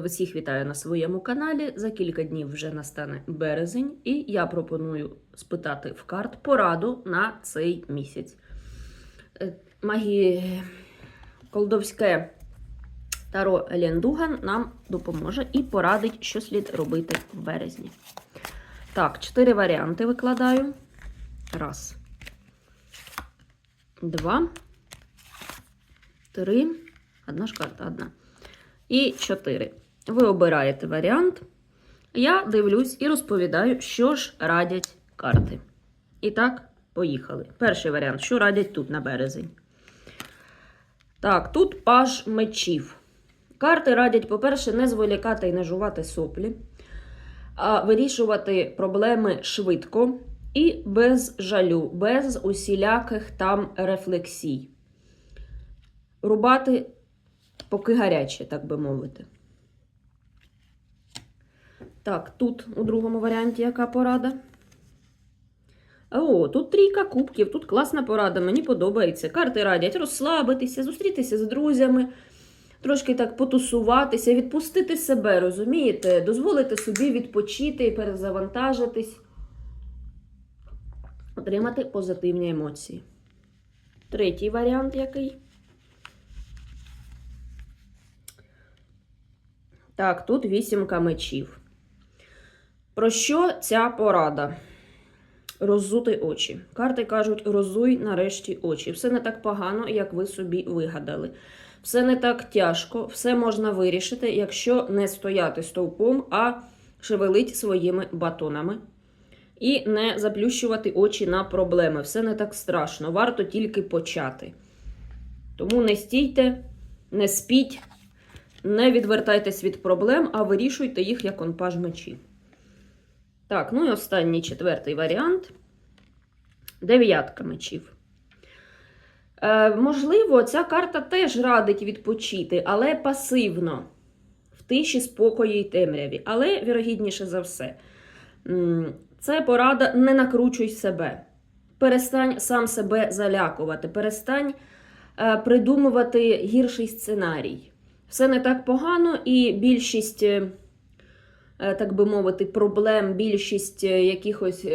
Всіх вітаю на своєму каналі. За кілька днів вже настане березень, і я пропоную спитати в карт пораду на цей місяць. Е, Магії колдовське Таро Лендуган нам допоможе і порадить, що слід робити в березні. Так, чотири варіанти викладаю. Раз. Два. Три. Одна ж карта, одна. І чотири. Ви обираєте варіант. Я дивлюсь і розповідаю, що ж радять карти. І так, поїхали. Перший варіант, що радять тут на березень. Так, тут паж мечів. Карти радять, по-перше, не зволікати і не жувати соплі, а вирішувати проблеми швидко і без жалю, без усіляких там рефлексій. Рубати поки гаряче, так би мовити. Так, тут у другому варіанті яка порада? О, тут трійка кубків, тут класна порада, мені подобається. Карти радять розслабитися, зустрітися з друзями, трошки так потусуватися, відпустити себе, розумієте? Дозволити собі відпочити і перезавантажитись, отримати позитивні емоції. Третій варіант який? Так, тут вісімка мечів. Про що ця порада? Роззути очі. Карти кажуть, розуй нарешті очі. Все не так погано, як ви собі вигадали. Все не так тяжко, все можна вирішити, якщо не стояти стовпом, а шевелить своїми батонами. І не заплющувати очі на проблеми. Все не так страшно, варто тільки почати. Тому не стійте, не спіть, не відвертайтесь від проблем, а вирішуйте їх як онпаж мечів. Так, ну і останній четвертий варіант. Дев'ятка мечів. Е, можливо, ця карта теж радить відпочити, але пасивно, в тиші, спокої і темряві. Але, вірогідніше за все, це порада не накручуй себе. Перестань сам себе залякувати, перестань е, придумувати гірший сценарій. Все не так погано, і більшість, е, е, так би мовити, проблем, більшість е, якихось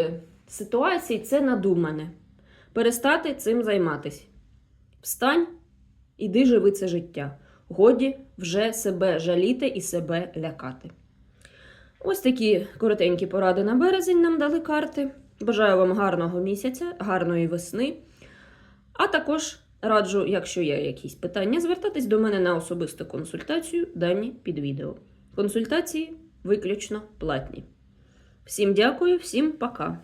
ситуацій це надумане. Перестати цим займатися. Встань, іди живи це життя. Годі вже себе жаліти і себе лякати. Ось такі коротенькі поради на березень нам дали карти. Бажаю вам гарного місяця, гарної весни. А також раджу, якщо є якісь питання, звертатись до мене на особисту консультацію, дані під відео. Консультації виключно платні. Всім дякую, всім пока!